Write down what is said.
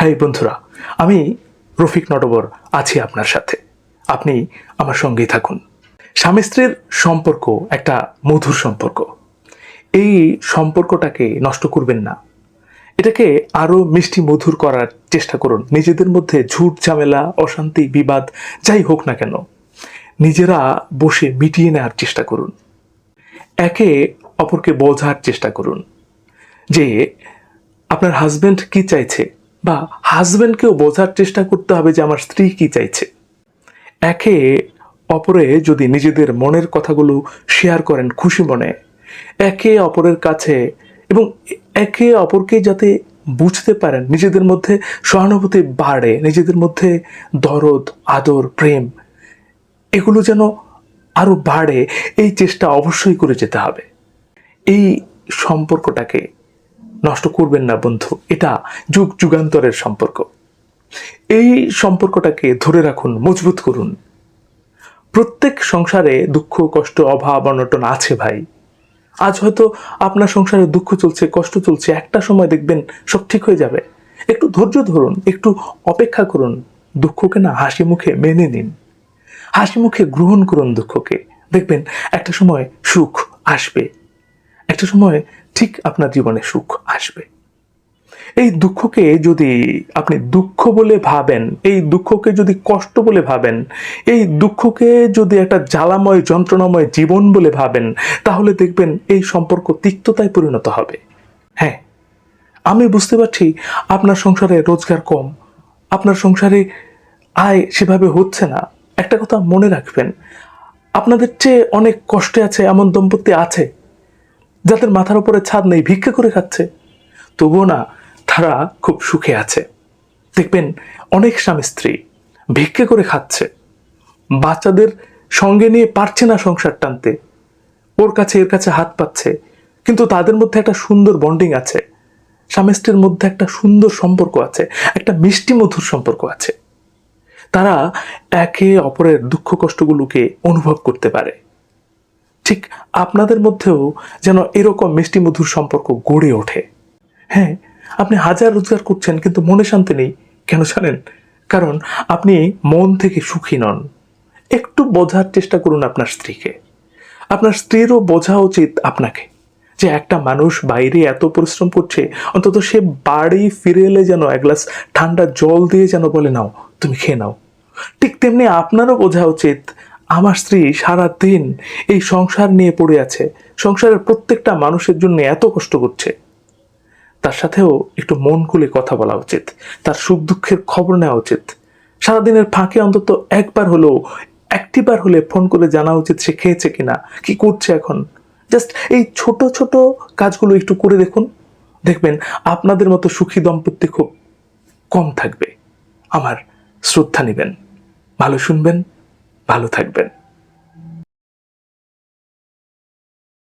High বন্ধুরা, আমি রফিক নটবর আছি আপনার সাথে। আপনি আমার সঙ্গেই থাকুন। স্বামী স্ত্রীর সম্পর্ক একটা মধুর সম্পর্ক। এই সম্পর্কটাকে নষ্ট করবেন না। এটাকে আরও মিষ্টি মধুর করার চেষ্টা করুন। নিজেদের মধ্যে ঝুট ঝামেলা, অশান্তি, বিবাদ, যাই হোক না কেন, নিজেরা বসে মিটিয়ে নেওয়ার চেষ্টা করুন। একে অপরকে বোঝার চেষ্টা করুন যে আপনার হাজব্যান্ড কি চাইছে? বা হাজব্যান্ডকেও বোঝার চেষ্টা করতে হবে যে আমার স্ত্রী কি চাইছে। একে অপরে যদি নিজেদের মনের কথাগুলো শেয়ার করেন খুশি মনে, একে অপরের কাছে এবং একে অপরকে যাতে বুঝতে পারেন নিজেদের মধ্যে সহানুভূতি বাড়ে, নিজেদের মধ্যে দরদ, আদর, প্রেম, এগুলো যেন আরও বাড়ে, এই চেষ্টা অবশ্যই করে যেতে হবে। এই সম্পর্কটাকে নষ্ট করবেন না বন্ধু, এটা যুগ যুগান্তরের সম্পর্ক। এই সম্পর্কটাকে ধরে রাখুন, মজবুত করুন। প্রত্যেক সংসারে দুঃখ, কষ্ট, অভাব, অনটন আছে ভাই। আজ হয়তো আপনার সংসারে দুঃখ চলছে, কষ্ট চলছে, একটা সময় দেখবেন সব ঠিক হয়ে যাবে। একটু ধৈর্য ধরুন, একটু অপেক্ষা করুন, দুঃখকে না হাসি মুখে মেনে নিন। হাসি মুখে গ্রহণ করুন দুঃখকে। দেখবেন একটা সময় সুখ আসবে। একটা সময় ঠিক আপনার জীবনে সুখ আসবে। এই দুঃখকে যদি আপনি দুঃখ বলে ভাবেন, এই দুঃখকে যদি কষ্ট বলে ভাবেন, এই দুঃখকে যদি একটা জ্বালাময়, যন্ত্রণাময় জীবন বলে ভাবেন, তাহলে দেখবেন এই সম্পর্ক তিক্ততায় পরিণত হবে। হ্যাঁ আমি বুঝতে পারছি আপনার সংসারে রোজগার কম, আপনার সংসারে আয় সেভাবে হচ্ছে না। একটা কথা মনে রাখবেন, আপনাদের চেয়ে অনেক কষ্টে আছে, এমন দম্পতি আছে। যাদের মাথার উপরে ছাদ নেই, ভিক্ষা করে খাচ্ছে। তবুও না, তারা খুব সুখে আছে। দেখবেন, অনেক স্বামী স্ত্রী ভিক্ষে করে খাচ্ছে। বাচ্চাদের সঙ্গে নিয়ে পারছে না সংসার টানতে। ওর কাছে, এর কাছে হাত পাচ্ছে। কিন্তু তাদের মধ্যে একটা সুন্দর বন্ডিং আছে। স্বামী স্ত্রীর মধ্যে একটা সুন্দর সম্পর্ক আছে। একটা মিষ্টি মধুর সম্পর্ক আছে। তারা একে অপরের দুঃখ কষ্টগুলোকে অনুভব করতে পারে। ঠিক আপনাদের মধ্যেও যেন এরকম মিষ্টি মধুর সম্পর্ক গড়ে ওঠে। হ্যাঁ আপনি হাজার রোজগার করছেন কিন্তু মনে শান্তি নেই। কেন জানেন? কারণ আপনি মন থেকে সুখী নন। একটু বোঝার চেষ্টা করুন আপনার স্ত্রীকে। আপনার স্ত্রীরও বোঝা উচিত আপনাকে যে একটা মানুষ বাইরে এত পরিশ্রম করছে, অন্তত সে বাড়ি ফিরে এলে যেন এক গ্লাস ঠান্ডা জল দিয়ে যেন বলে, নাও, তুমি খেয়ে নাও। ঠিক তেমনি আপনারও বোঝা উচিত আমার স্ত্রী সারা দিন এই সংসার নিয়ে পড়ে আছে। সংসারের প্রত্যেকটা মানুষের জন্য এত কষ্ট করছে। তার সাথেও একটু মন খুলে কথা বলা উচিত। তার সুখ দুঃখের খবর নেওয়া উচিত। সারাদিনের ফাঁকে অন্তত একবার হলেও, একটিবার হলে ফোন করে জানা উচিত সে খেয়েছে কিনা, কি করছে এখন। জাস্ট এই ছোট ছোট কাজগুলো একটু করে দেখুন। দেখবেন আপনাদের মতো সুখী দম্পতি খুব কম থাকবে। আমার শ্রদ্ধা নেবেন। ভালো শুনবেন। ভালো থাকবেন।